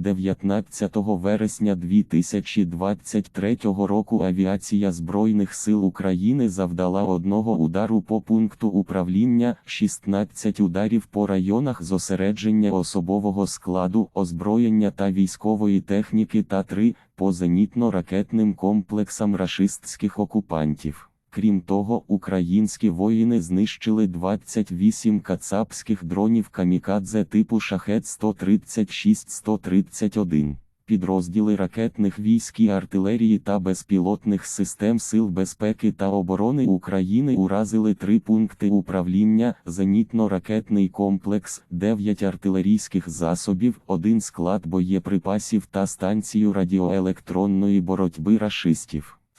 19 вересня 2023 року авіація Збройних сил України завдала одного удару по пункту управління, 16 ударів по районах зосередження особового складу, озброєння та військової техніки та 3 по зенітно-ракетним комплексам рашистських окупантів. Крім того, українські воїни знищили 28 кацапських дронів камікадзе типу шахет 136-131. Підрозділи ракетних військ і артилерії та безпілотних систем Сил безпеки та оборони України уразили три пункти управління: зенітно-ракетний комплекс, 9 артилерійських засобів, один склад боєприпасів та станцію радіоелектронної боротьби рашистів.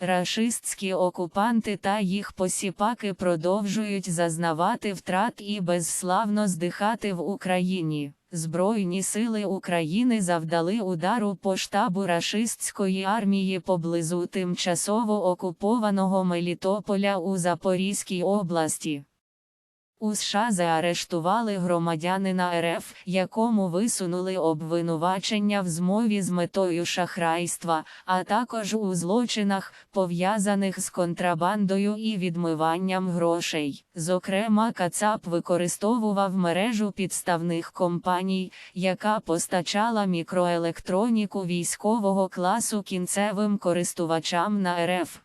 Рашистські окупанти та їх посіпаки продовжують зазнавати втрат і безславно здихати в Україні. Збройні сили України завдали удару по штабу рашистської армії поблизу тимчасово окупованого Мелітополя у Запорізькій області. У США заарештували громадянина РФ, якому висунули обвинувачення в змові з метою шахрайства, а також у злочинах, пов'язаних з контрабандою і відмиванням грошей. Зокрема, Кацап використовував мережу підставних компаній, яка постачала мікроелектроніку військового класу кінцевим користувачам на РФ.